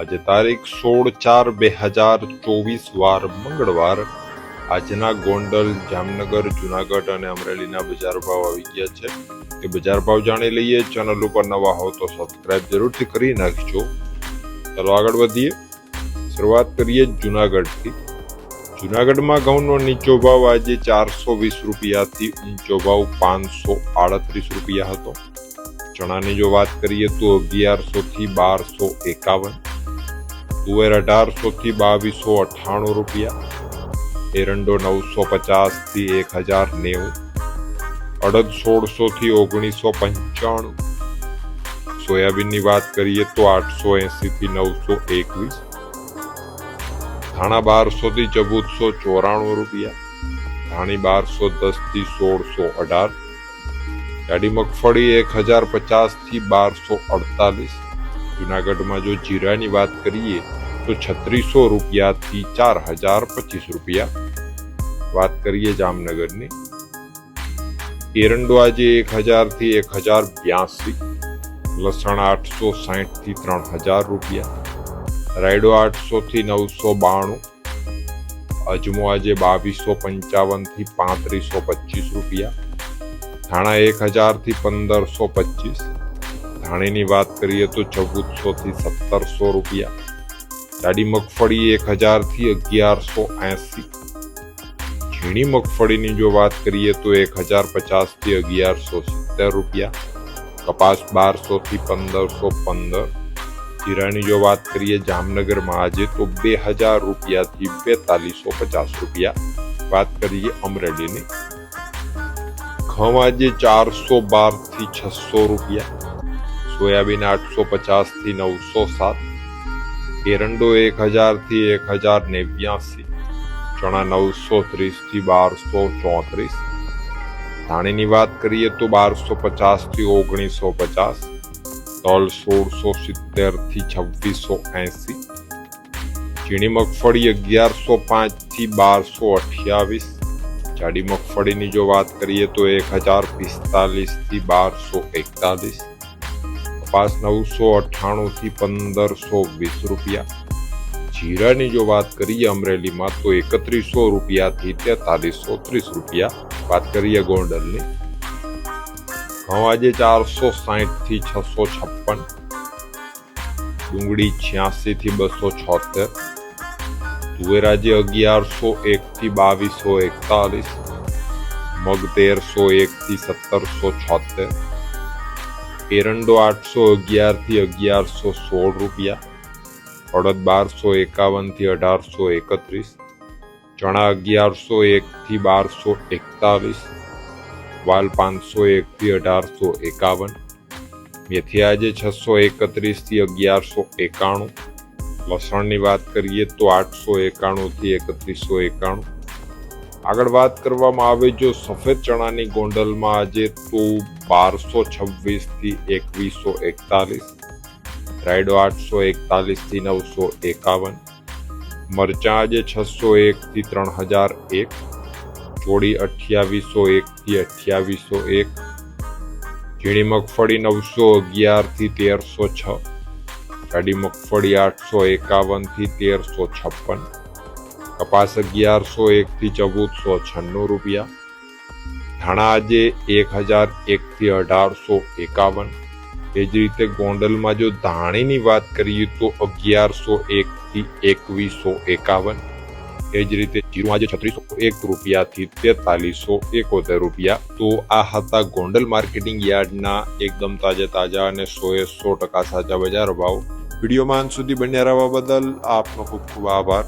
આજે તારીખ સોળ ચાર બે હજાર ચોવીસ વાર મંગળવાર આજના ગોંડલ, જામનગર, જુનાગઢ અને અમરેલીના બજાર ભાવ આવી ગયા છે. એ બજાર ભાવ જાણી લઈએ. ચેનલ ઉપર નવા હો તો સબસ્ક્રાઇબ જરૂરથી કરી નાખજો. ચાલો આગળ વધીએ. શરૂઆત કરીએ જુનાગઢથી. જુનાગઢમાં ઘઉંનો નીચો ભાવ આજે ચારસો વીસ રૂપિયાથી ઊંચો ભાવ પાંચસો આડત્રીસ રૂપિયા હતો. ચણાની જો વાત કરીએ તો અગિયારસો થી બારસો એકાવન. તુવેર અઢારસો થી બાવીસો અઠ્ઠાણું રૂપિયા, એરંડો નવસો પચાસથી એક હજાર નેવું, અડદ સોળસો થી ઓગણીસો પંચાણું. સોયાબીનની વાત કરીએ તો આઠસો એસી થી નવસો એકવીસ, ધાણા બારસો થી ચૌદસો ચોરાણું રૂપિયા, ધાણી બારસો દસથી સોળસો અઢાર, જાડી મગફળી એક હજાર પચાસથી બારસો અડતાલીસ જુનાગઢમાં જો જીરાની વાત કરીએ, તો છત્રીસો રૂપિયાથી ચાર હજાર પચીસ રૂપિયા. વાત કરીએ જામનગરની. એરંડો આજે એક હજારથી એક હજાર બ્યાસી. લસણ આઠસો સાહીઠથી ત્રણ હજાર રૂપિયા. રાયડો આઠસોથી નવસો બાણું. અજમો આજે બાવીસો પંચાવનથી પાંત્રીસો પચીસ રૂપિયા. ધાણા એક હજારથી પંદરસો પચીસ. ધાણીની વાત કરીએ તો ચૌદસો થી સત્તરસો રૂપિયા. જાડી મગફળી એક હજારથી અગિયારસો એસી. ઝીણી મગફળીની જો વાત કરીએ તો એક હજાર પચાસથી અગિયારસો સિત્તેર રૂપિયા. કપાસ બારસો થી પંદરસો પંદર. જીરાની જો વાત કરીએ જામનગરમાં આજે તો બે હજાર રૂપિયાથી બેતાલીસો પચાસ રૂપિયા. વાત કરીએ અમરેલીની. ઘઉં આજે ચારસો બારથી છસો રૂપિયા. સોયાબીન આઠસો પચાસથી નવસો સાત, એરંડો એક હજારથી એક હજાર નેવ્યાસી, ચણા નવસો ત્રીસથી બારસો ચોત્રીસ. ધાણીની વાત કરીએ તો બારસો પચાસથી ઓગણીસો પચાસ, તલ સોળસો સિત્તેરથી છવ્વીસો એસી, ઝીણી મગફળી અગિયારસો પાંચથી બારસો અઠ્યાવીસ, જાડી મગફળીની જો વાત કરીએ તો એક હજાર પિસ્તાલીસથી બારસો એકતાલીસ કપાસ નવસો અઠ્ઠાણું થી પંદરસો વીસ રૂપિયા. જીરાની જો વાત કરીએ અમરેલીમાં તો એકત્રીસો રૂપિયાથી તેતાલીસો ત્રીસ રૂપિયા વાત કરીએ ગોંડલની. ઘઉં આજે ચારસો સાહીઠથી છસો છપ્પન. ડુંગળી છ્યાસી થી બસો છોતેર. તુવેર આજે અગિયારસો એક થી બાવીસો એકતાલીસ. મગ તેરસો એક થી સત્તરસો છોતેર. એરંડો આઠસો અગિયારથી અગિયારસો સોળ રૂપિયા અડદ બારસો એકાવનથી અઢારસો એકત્રીસ ચણા અગિયારસો એકથી બારસો એકતાલીસ વાલ પાંચસો એકથી અઢારસો એકાવન મેથી આજે છસો એકત્રીસથી અગિયારસો એકાણું લસણની વાત કરીએ તો આઠસો એકાણુંથી એકત્રીસો એકાણું આગળ વાત કરવામાં આવે જો સફેદ ચણાની ગોંડલમાં આજે તો બારસો છવ્વીસથી એકવીસો એકતાલીસ, રાયડો આઠસો એકતાલીસથી નવસો એકાવન, મરચાં આજે છસો એક થી ત્રણ હજાર એક ચોડી અઠ્યાવીસો એક થી અઠ્યાવીસો એક, ઝીણી મગફળી નવસો અગિયારથી તેરસો છ, જાડી મગફળી આઠસો એકાવનથી તેરસો છપ્પન, કપાસ અગિયારસો એક થી ચૌદસો છન્નું રૂપિયા ધાણા આજે એક હજાર એકથી અઢારસો એકાવન. એ જ રીતે ગોંડલમાં જો ધાણીની વાત કરીએ તો અગિયારસો એકથી એકવીસો એકાવન. એ જ રીતે જીરું આજે છત્રીસો એક રૂપિયાથી તેતાલીસો એકોતેર રૂપિયા. તો આ હતા ગોંડલ માર્કેટિંગ યાર્ડના એકદમ તાજા તાજા અને સોએ સો ટકા સાચા બજાર ભાવ. વિડીયોમાં અંત સુધી બન્યા રહેવા બદલ આપનો ખૂબ ખૂબ આભાર.